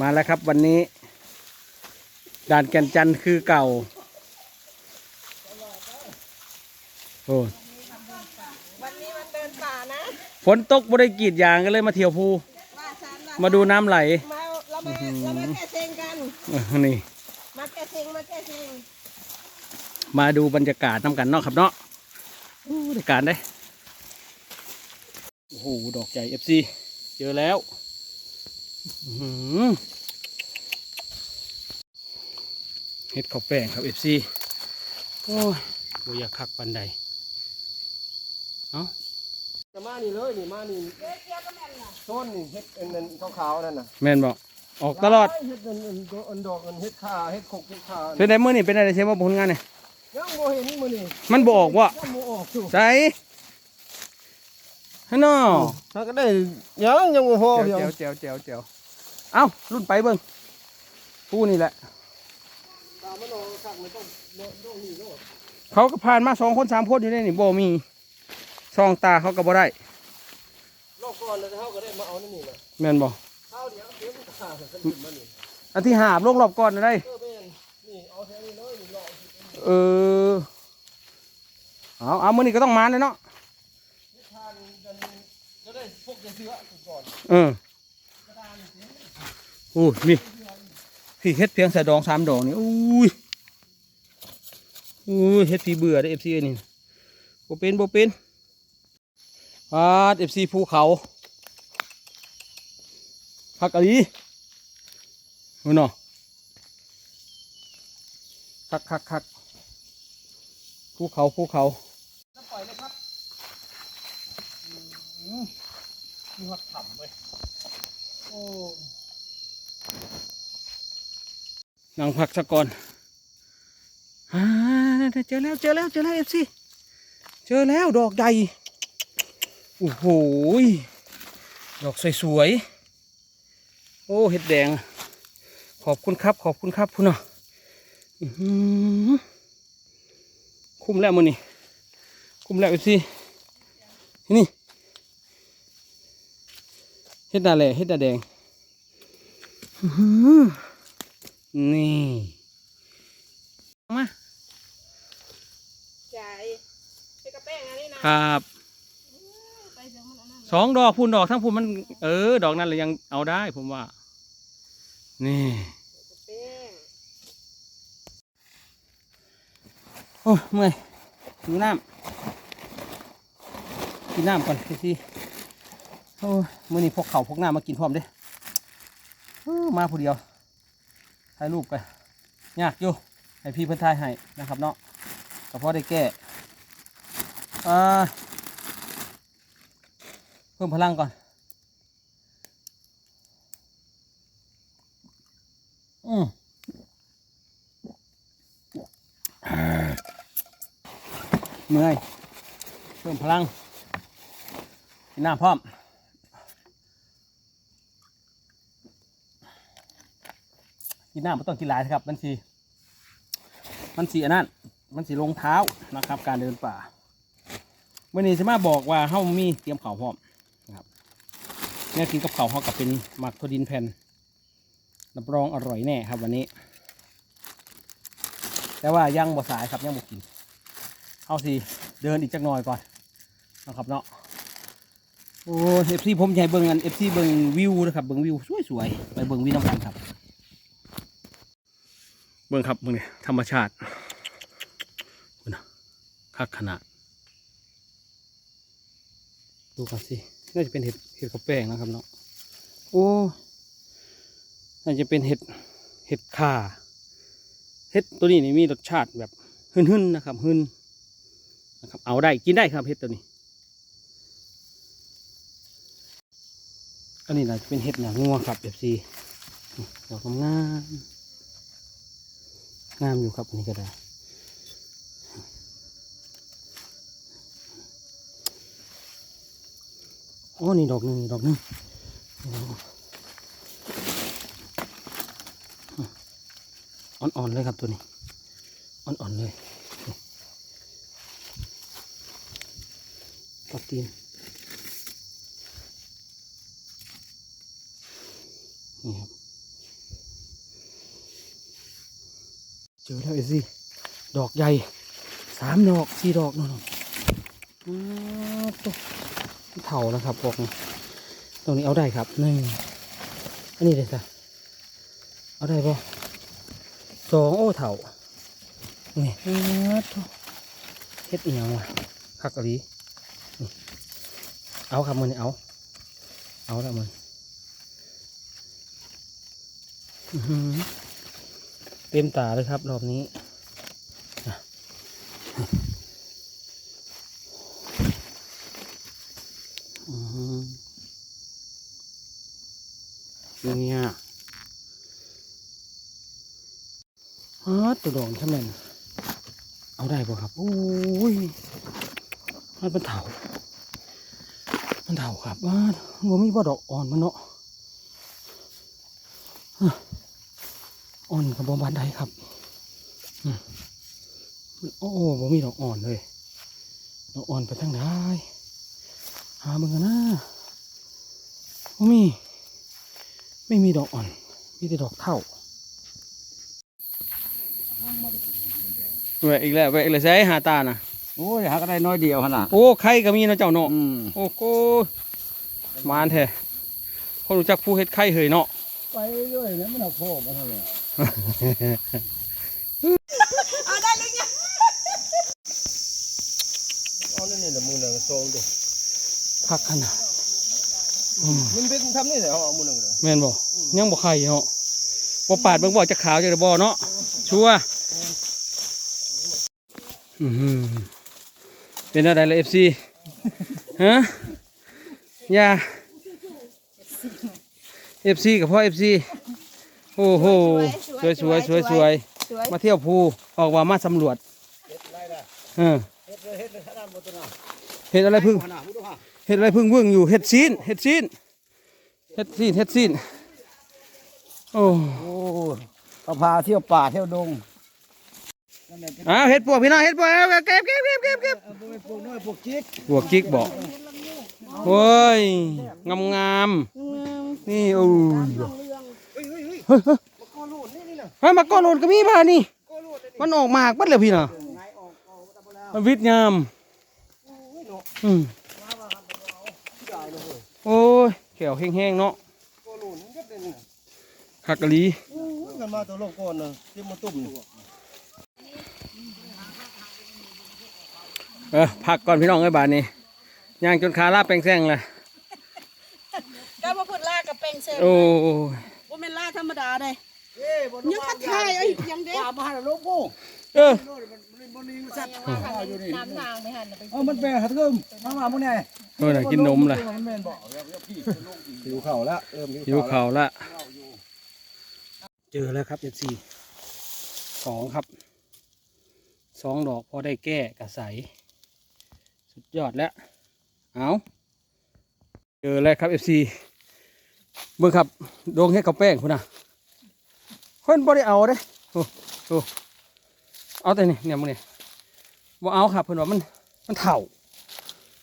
มาแล้วครับวันนี้ ด่านแก่นจันทร์คือเก่า โอ้วันนี้มันเดินป่านะฝนตกบริกรีดยางก็เลยมาเที่ยวภูว่าฉันว่ามาดูน้ำไหล มาเรามาเรามาแก้เซ็งกันเออนี่ มาแก้เซ็งมาแก้เซ็งมาดูบรรยากาศน้ำกันเนาะครับเนาะโอ้บรรยากาศได้ โอ้โห ดอกใหญ่เอฟซีเจอแล้ว อื้อหือเฮ็ดข้าวแป้งครับเอฟซีโอ้ยโอยากคักปันใดเอ้าจะมานี่เลยนี่มานี่โซนนี่เฮ็ดอันนั้นขาวๆนั่นน่ะแม่นบอกออกตลอดเฮ็ดอันอันอันดอกอันเฮ็ดขาเฮ็ดขกเฮ็ดขาเป็นไดมื่อนี่เป็นอะไรเช่นว่าผลงานเนี่ยยังบ่เห็นมื้อนี่มันบออกว่ายังบ่ออกอยู่ใส่ฮันนอถ้าก็ได้ยังยังบ่พอเจีอยู่ยวเจียวเจียวเจียว เอ้ารุ่นไปเบิ้งผู้นี่แหละตามมันออกคักมันต้องโดนนี่โลดเขาก็ผ่านมาสองคนสามคนอยู่ในนี่บ่มีซองตาเขาก็บ่ได้รอบก่อนแล้วเฮาก็ได้มาเอานั่นนี่น่ะแม่นบ่ข้าวเดียวเดี๋ยวมันขาดกันขึ้นมานี่อันที่หาบลงรอบก่อนนะได้เออแม่นนี่เอาแค่นี้เลยนี่รอเออเอาเอามื้อนี้ก็ต้องมาเลยเนาะนิทานกันจะได้พวกจะเสือก่อนเออ โอ้นี่พี่เฮ็ดเพียงใส่ดองสามดอกนี่อุ้ยอุ้ยเฮ็ดพี่เบื่อได้เอฟซีนี่โบเป็นโบเป็นพาดเอฟซีภูเขาพักอะลีนู่นเนาะคักคักคักภูเขาภูเขาจะปล่อยเลยครับอืมมีหัดขำเว้ยโอ้ นั่งพักสักก่อนอ่าเจอแล้วเจอแล้วเจอแล้วเอฟซีเจอแล้วดอกใหญ่โอ้โหดอกสวยๆ โอ้เห็ดแดง ขอบคุณครับ ขอบคุณครับพุ่นเนาะอื้อหือคุ้มแล้วมือนี่คุ้มแล้วเอฟซีนี่เห็ดดาแหล่เห็ดดาแดงอือ นี่มาใหญ่ไปกระแป้งอันนี้นะครับ ไปเดี๋ยวมันอันนั้นสองดอกพูนดอกทั้งพูนมัน เออ ดอกนั้นเลยยังเอาได้ผมว่า นี่ กระแป้งโอ้ยเมื่อยกินน้ำกินน้ำก่อนพี่ซีโอ้ยมื่อนี้พกเข่าวพกน้ำมากินพร้อมเด้เออมาผู้เดียว ถ่ายรูปไปยากอยู่ให้พี่เพิ่นถ่ายให้นะครับเนาะก็พอได้แก้อ่าเพิ่มพลังก่อน อืมเมื่อยเพิ่มพลังกินน้ำพร้อม กินน้ำไม่ต้องกินหลายครับ มันสีมันสีอันนั้นมันสีรองเท้านะครับ การเดินป่าเมื่อนี้จะมาบอกว่าเฮ้ามีเตรียมเข่าพร้อมนะครับเนี่ยกินกับเข่าเขากับเป็นหมักถั่วดินแผ่นรับรองอร่อยแน่ครับ วันนี้ แต่ว่ายังบ่สายครับยังบ่กินเอาสิเดินอีกจักหน่อยก่อนนะครับเนาะโอ้เอฟซีผมใหญ่เบิ่งอันเอฟซีเบิ่งวิวนะครับเบิ่งวิวสวยๆไปเบิ่งวิวน้ำกันครับ เบิ่งครับเบิ่งนี่ธรรมชาตินะคักขนาด ดูกันสิ น่าจะเป็นเห็ดเห็ดกระแป้งนะครับเนาะ โอ้ น่าจะเป็นเห็ดเห็ดข่า เห็ดตัวนี้นี่มีรสชาติแบบหึ่นๆนะครับหึ่นนะครับเอาได้กินได้ครับเห็ดตัวนี้ อันนี้นะจะเป็นเห็ดหนังงัวครับเอฟซีดอกงาม งามอยู่ครับอันนี้ก็ได้โอ้นี่ดอกหนึ่งนี่ดอกหนึ่งอ้อ่อนๆเลยครับตัวนี้อ่อนๆเลยปักตีนนี่ครับ จอแล้วเอซี่ดอกใหญ่สามดอกสี่ดอกนู่นๆอ้าวเท่านะครับพวกนี้ตรงนี้เอาได้ครับหนึ่งอันนี้เลยจ้ะเอาได้ปะสองโอ้เท่านี่อ้าวตุ๊เฮ็ดอีหยังวะคักกะลีเอาครับมือนี่เอา เอาแล้วมันอื้อหือ เต็มตาเลยครับรอบนี้อ่เนี่ยฮะตัวดองทำไมเอาได้ป่ะครับโอ้ยมันเป็นเถามันเถาครับว่าว่ามีบ่ดอกอ่อนมันเนาะอะ อ่อนกับบอมบานใดครับอืมโอ้โหบ่มีดอกอ่อนเลยดอกอ่อนไปทางไหนหาเบิ่งกันนะบ่มี ไม่มีดอกอ่อน มีแต่ดอกเท่าเว้ยอีกแล้วเว้ยอีกแล้วใช้หาตาน่ะโอ้ยหาก็ได้น้อยเดียวขนาดโอ้ไข่ก็มีเนาะเจ้าเนาะอืมโอ้โหมานแท้คนรู้จักผู้เฮ็ดไข่เหยเนาะ ไปเรื่อยๆนะมันเอาพ่อมาเท่าไหร่เอาได้หรือยังเอานั่นนี่ละมือหนึ่งซองดูคักขนาดอืมมันเป็นทำนี่เหรอเอามือหนึ่งเลยแม่นบ่ยังบ่ไข่เนาะบ่ปาดเบิ่งบ่จะขาวจะได้บ่เนาะชัวร์อือหือเป็นอะไรล่ะ FC ฮะอย่า FC กับพ่อ FC โอ้โหสวยสวยสวยสวยสวยมาเที่ยวภูออกว่ามาสำรวจเฮ็ดไรล่ะเออเฮ็ดเลยเฮ็ดเลยขนาดบนตัวน่ะเห็ดอะไรพึ่งขนาดพูดดูฮะเห็ดอะไรพึ่งเบิ่งอยู่เห็ดซีนเห็ดซีนเห็ดซีนเห็ดซีนโอ้โอ้เอาพาเที่ยวป่าเที่ยวดงนั่นแหละเป็นอ้าวเห็ดปวกพี่น้องเห็ดปวกเอาเก็บเก็บเก็บเก็บเก็บเอาไปปลูกน้อยปลูกจิ๊กปวกจิกบอกโอ้ยงามงามๆ นี่โอ้ยเฮ้ยเฮ้ยเฮ้ยเฮ้ยเฮ้ยมาก้อนโลดนี่นี่น่ะเฮ้ยมาก้อนโหนก็มีบ้านี่ก้อนโลดนี่มันออกหมากบัดเลยพี่น่ะไงออกออกตะบลามันวิทยามโอ้ยเนาะอืมมาว่าครับเอาได้เลยเว้ยโอ้ยแขวแห้งๆเนาะก้อนโลดนี่ก็เป็นน่ะคักกะลีโอ้ยกันมาตัวโลกก้อนน่ะที่มาตุ่มนี่เออพักก่อนพี่น้องไอ้ยบาทนี้ย่างจนขาลาบแปลงแซงเลย ก็มาพูดลากับแป้งเซล โอ้ยว่าเป็นลาธรรมดาเลยเอ้บนยังคัดทายไอ้ยังเด็กว่ามาหาโลกกูเออมันมันมันสัตว์อยู่นี่น้ำนางไม่หันไปเอามันแปลหัดเริ่มมามาพวกนี้เออน่ะกินนมเลยมันแม่นบอกเดี๋ยวเดี๋ยวพี่จะลงอีกหิวเข่าแล้วเริ่มหิวเข่าวละเจอแล้วครับเอฟซีสองครับสองดอกพอได้แก้กระใสสุดยอดแล้วเอาเจอแล้วครับเอฟซี เบิ่งครับโดงให้กับแป้งคุณนะคนบ่ได้เอาเด้โอ้โอ้เอาแต่นี่เนี่ยมึงเนี่ยบ่เอาครับเพิ่นว่ามันมันเถ่า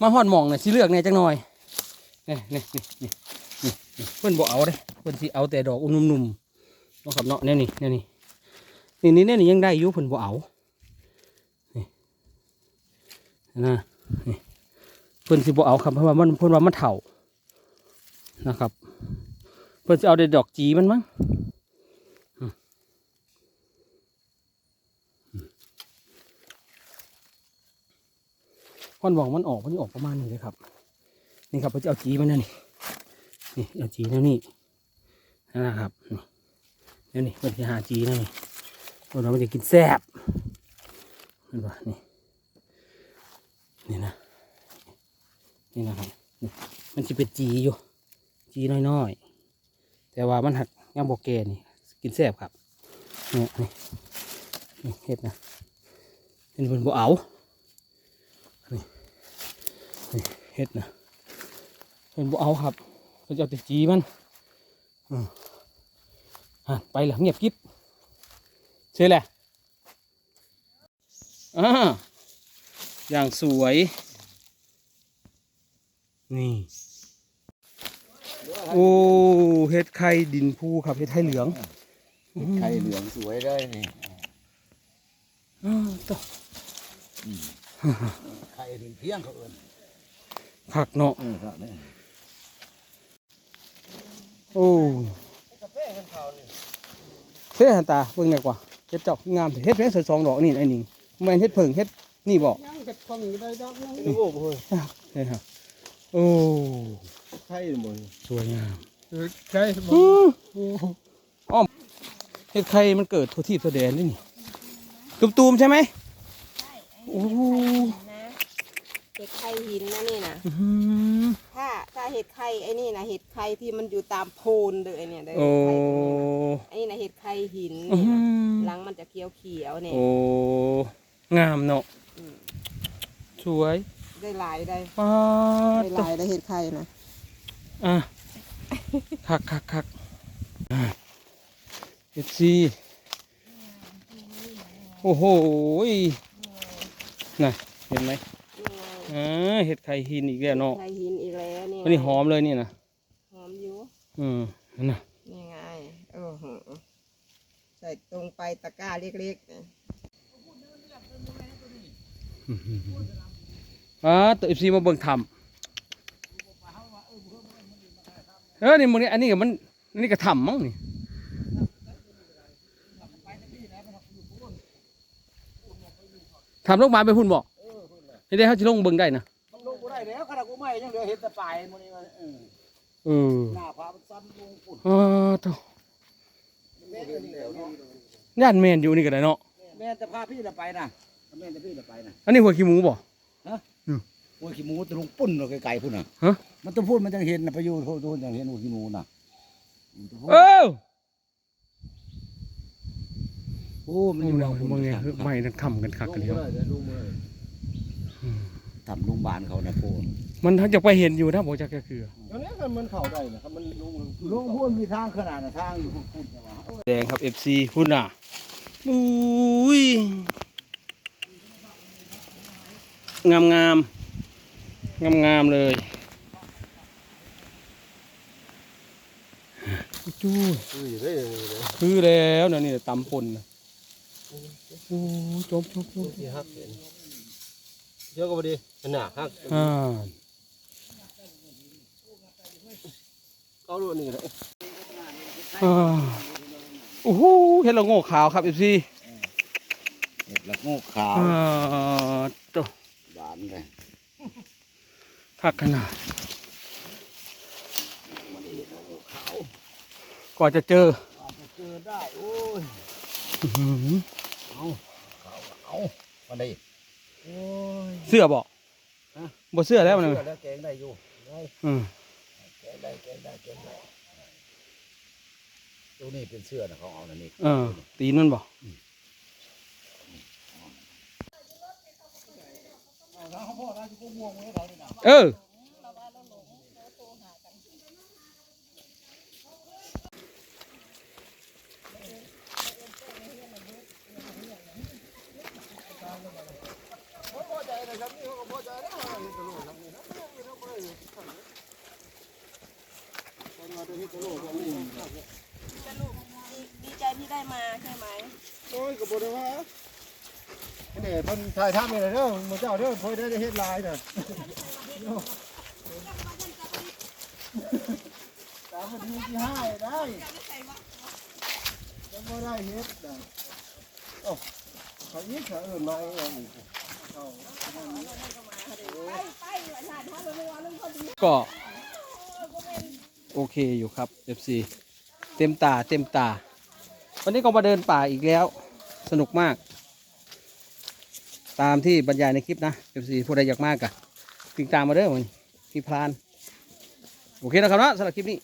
มาหอดหมองเนี่ยสิเลือกเนี่ยจังหน่อยนี่นี่นี่นี่นี่นี่เพิ่นบ่เอาเด้เพิ่นสิเอาแต่ดอกนุ่มๆเนาะครับเนาะเนี่ยนี่เนี่ยนี่นี่นี่เนี่ยนี่ยังได้อยู่เพิ่นบ่เอานี่นะนี่เพิ่นสิบ่เอาครับเพราะว่ามันเพิ่นว่ามันเฒ่านะครับ เพิ่นสิเอาแต่ดอกจีมันมั้งอืมอืมคนบอกมันออกมันออกประมาณนี้เลยครับ นี่ครับเพิ่นจะเอาจีมันนะนี่นี่เอาจีแล้วนี่นะครับนี่นี่นี่มันจะหาจีนะนี่ตัวเรามันจะกินแซ่บเห็นปะนี่นี่นะนี่นะครับมันจะเป็นจีอยู่ จีน้อยๆ แต่ว่ามันหักย่างโบแกนี่ กินแซ่บครับเนี่ยนี่เห็ดนะเป็นเป็นบ่เอานี่นี่เห็ดนะเป็นบ่เอาครับเขาจะเอาแต่จีมันอะไปแล้วเงียบกิ๊บเชื่อแหละอ่าอย่างสวย นี่ โอ้เห็ดไข่ดินภูครับเห็ดไข่เหลืองไข่เหลืองสวยได้นี่เออต่อไข่ถึงเที่ยงเขาเอิ้นผักเนาะเออครับนี่โอ้กาแฟเพิ่นเขานี่เฮ็ดหันตาเบิ่งหน่อยกว่าเฮ็ดเจอกงามเฮ็ดเพียงใส่สองดอกนี่ไอ้นี่แม่นเฮ็ดเพิ่งเฮ็ดนี่บ่ยังเก็บของอยู่ได้ดอกนึงโอ้โหเฮ็ดฮะโอ้ ไข่หมดสวยงามไข่หมดอื้ออ้อมเฮ็ดไข่มันเกิดทั่วที่ทั่วแดนนี่นี่ตุ่มๆใช่ไหมใช่ไอ้โอ้นะเห็ดไข่หินนะนี่นะอื้อหือถ้าถ้าเห็ดไข่ไอ้นี่นะเห็ดไข่ที่มันอยู่ตามโพนเลยเนี่ยเด้อโอ้ไข่ตรงนี้นะไอ้นี่นะเห็ดไข่หินอื้อนี่หืนะอหลังมันจะเขียวเขียวๆเนี่ยโอ้งามเนาะอืมสวยได้หลายได้ปาดได้หตัวลายได้เห็ดไข่นะ อะคักคักคักเอฟซีโอ้โหยน่ะเห็นไหมนี่ไงอ่าเห็ดไข่หินอีกแล้วเนาะไข่หินอีกแล้วนี่อันนี้หอมเลยนี่นะหอมอยู่อืมนั่นน่ะนี่ไงโอ้โหใส่ตรงไปตะกร้าเล็กๆนะอ่าตัวเอฟซีมาเบิ่งทำเออนี่มึงนี่อันนี้ก็มันอันนี้ก็ทำมั้งนี่ทำลงมาไปพุ่นบอกนี่ได้เขาจะลงเบิ่งได้นะมันลงบ่ได้แล้วขนาดกูไม่ยังเหลือเห็ดแต่ปลายมันนี่มันเออเออหน้าพามันซ้ำลงปุ่นอ่าตัวแม่นอันนี้แล้วเนาะย่านแมนอยู่นี่ก็ได้เนาะแม่นจะพาพี่ละไปนะแม่นจะพี่ละไปนะอันนี้หัวขี้หมูบ่โอ้ ยขี้หมูตะลุงปุ่นเราไกลๆพุ่นน่ะฮะ มันต้องพูดมันจังเห็นน่ะไปอยู่โทษโทษจังเห็นโอ้ขี้หมูน่ะมันต้องพูดเออโอ้มันมึองยู่มแล้อวงมึงเนี่ยไม่นั่นทำกันคักกันเดียวทำโรงพยาบาลเขานะโพนมันทั้งจะไปเห็นอยู่นะบอกจะก็คือตอนนี้มันเข้าได้นะครับมันลุงลุงพูดมีทางขนาดน่ะทางอยู่พุ่นๆใช่ไหมแดงครับ FC พุ่นน่ะอุ้ยงามงามงาม งามๆเลยจู้อุ้ยได้เลยคือแล้วนะนี่ตำปนนะโอ้จบจบจบที่ฮักเห็นเยอะก็พอดีขนาดฮักอ่าเอาลูกนี่เลยอ่าโอ้โหเห็ดละโง่ขาวครับ FC เห็ดละโงูขาวอ่าตัวบานเลย คักขนาดกว่าจะเจออาจจะเจอได้โอ้ยอื้อหือเอาเขาเอามาได้โอ้ย เสื้อบอกฮะ บ่เสื้อแล้วมันเชื่อแล้วแกงได้อยู่ได้อืมแกงได้แกงได้แกงได้ตัวนี้เป็นเสื้อนะเขาเอานะนี่เออ ตีนมันบอก เออดีใจที่ได้มาใช่ไหมโอ้ยกระโดดว่าเนี่ยเพิ่นถ่ายทำนี่เลยเด้อมึงเจ้าเด้อเพิ่นได้เฮ็ดลายน่ะตามมันมีที่ห้ได้ยังบ่ได้เฮ็ดน่ะโอ้เขาอีกเขาเอิ้นมาเองเอาก็โอเคอยู่ครับ FC เต็มตาเต็มตา วันนี้ก็มาเดินป่าอีกแล้ว สนุกมาก ตามที่บรรยายในคลิปนะ FC ผู้ใดอยากมากกะติดตามมาเด้อมันพี่พราน โอเคนะครับนะสำหรับคลิปนี้